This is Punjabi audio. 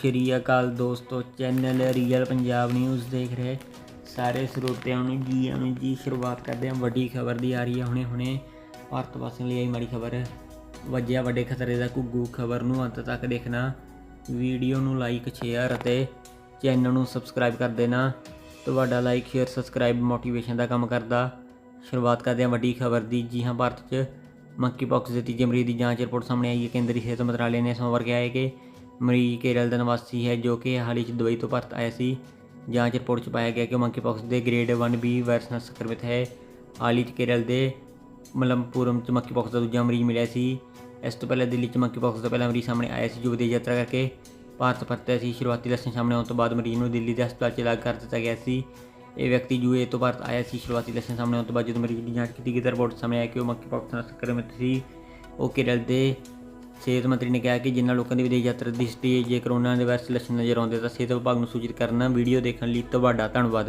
ਸ਼੍ਰੀ ਅਕਾਲ ਦੋਸਤੋ ਚੈਨਲ ਰੀਅਲ ਪੰਜਾਬ ਨਿਊਜ਼ ਦੇਖ ਰਹੇ। ਸਾਰੇ ਸਰੋਤਿਆਂ ਨੂੰ ਜੀ ਆਇਆਂ ਨੂੰ ਜੀ ਸ਼ੁਰੂਆਤ ਕਰਦੇ ਹਾਂ। ਵੱਡੀ ਖਬਰ ਦੀ ਆ ਰਹੀ ਹੈ ਹੁਣੇ ਹੁਣੇ। ਭਾਰਤ ਵਾਸੀਆਂ ਲਈ ਆਈ ਮਾੜੀ ਖਬਰ। ਵੱਜਿਆ ਵੱਡੇ ਖਤਰੇ ਦਾ ਘੁੱਗੂ ਖਬਰ ਨੂੰ ਅੰਤ ਤੱਕ ਦੇਖਣਾ। ਵੀਡੀਓ ਨੂੰ ਲਾਈਕ ਸ਼ੇਅਰ ਅਤੇ ਚੈਨਲ ਨੂੰ ਸਬਸਕ੍ਰਾਈਬ ਕਰ ਦੇਣਾ। ਤੁਹਾਡਾ ਲਾਈਕ ਸ਼ੇਅਰ ਸਬਸਕ੍ਰਾਈਬ ਮੋਟੀਵੇਸ਼ਨ ਦਾ ਕੰਮ ਕਰਦਾ। ਸ਼ੁਰੂਆਤ ਕਰਦੇ ਹਾਂ ਵੱਡੀ ਖਬਰ ਦੀ। ਜੀ ਹਾਂ, ਭਾਰਤ 'ਚ ਮੰਕੀ ਪੌਕਸ ਦੇ ਤੀਜੇ ਮਰੀਜ਼ ਦੀ ਜਾਂਚ ਰਿਪੋਰਟ ਸਾਹਮਣੇ ਆਈ ਹੈ। ਕੇਂਦਰੀ ਸਿਹਤ ਮੰਤਰਾਲੇ ਨੇ ਸੋਮਵਾਰ ਕਿਹਾ ਹੈ ਕਿ ਮਰੀਜ਼ ਕੇਰਲ ਦਾ ਨਿਵਾਸੀ ਹੈ ਜੋ ਕਿ ਹਾਲ ਹੀ 'ਚ ਦੁਬਈ ਤੋਂ ਭਾਰਤ ਆਇਆ ਸੀ। ਜਾਂਚ ਰਿਪੋਰਟ 'ਚ ਪਾਇਆ ਗਿਆ ਕਿ ਮੰਕੀ ਪੌਕਸ ਦੇ ਗ੍ਰੇਡ 1B ਵਾਇਰਸ ਨਾਲ ਸੰਕਰਮਿਤ ਹੈ। ਹਾਲ ਹੀ 'ਚ ਕੇਰਲ ਦੇ ਮਲਮਪੁਰਮ 'ਚ ਮੰਕੀਪੌਕਸ ਦਾ ਦੂਜਾ ਮਰੀਜ਼ ਮਿਲਿਆ ਸੀ। ਇਸ ਤੋਂ ਪਹਿਲਾਂ ਦਿੱਲੀ 'ਚ ਮੰਕੀਪੌਕਸ ਦਾ ਪਹਿਲਾ ਮਰੀਜ਼ ਸਾਹਮਣੇ ਆਇਆ ਸੀ, ਜੋ ਵਿਦੇਸ਼ ਯਾਤਰਾ ਕਰਕੇ ਭਾਰਤ ਪਰਤਿਆ ਸੀ। ਸ਼ੁਰੂਆਤੀ ਲੱਛਣ ਸਾਹਮਣੇ ਆਉਣ ਤੋਂ ਬਾਅਦ ਮਰੀਜ਼ ਨੂੰ ਦਿੱਲੀ ਦੇ ਹਸਪਤਾਲ 'ਚ ਇਲਾਜ ਕਰ ਦਿੱਤਾ ਗਿਆ ਸੀ। ਇਹ ਵਿਅਕਤੀ ਯੂਏ ਤੋਂ ਭਾਰਤ ਆਇਆ ਸੀ। ਸ਼ੁਰੂਆਤੀ ਲੱਛਣ ਸਾਹਮਣੇ ਆਉਣ ਤੋਂ ਬਾਅਦ ਜਦੋਂ ਮਰੀਜ਼ ਦੀ ਜਾਂਚ ਕੀਤੀ ਗਈ ਤਾਂ ਰਿਪੋਰਟ ਸਾਹਮਣੇ ਆਇਆ ਕਿ ਉਹ ਮੰਕੀ ਪੌਕਸ ਨਾਲ ਸੰਕਰਮਿਤ ਸੀ। ਉਹ ਕੇਰਲ ਦੇ ਸਿਹਤ ਮੰਤਰੀ ਨੇ ਕਿਹਾ ਕਿ ਜਿਨ੍ਹਾਂ ਲੋਕਾਂ ਦੀ ਵਿਦੇਸ਼ ਯਾਤਰਾ ਦੀ ਹਿਸਟਰੀ ਜੇ ਕਰੋਨਾ ਦੇ ਵਾਇਰਸ ਲੱਛਣ ਨਜ਼ਰ ਆਉਂਦੇ ਤਾਂ ਸਿਹਤ ਵਿਭਾਗ ਨੂੰ ਸੂਚਿਤ ਕਰਨਾ, ਵੀਡੀਓ ਦੇਖਣ ਲਈ ਤੁਹਾਡਾ ਧੰਨਵਾਦ।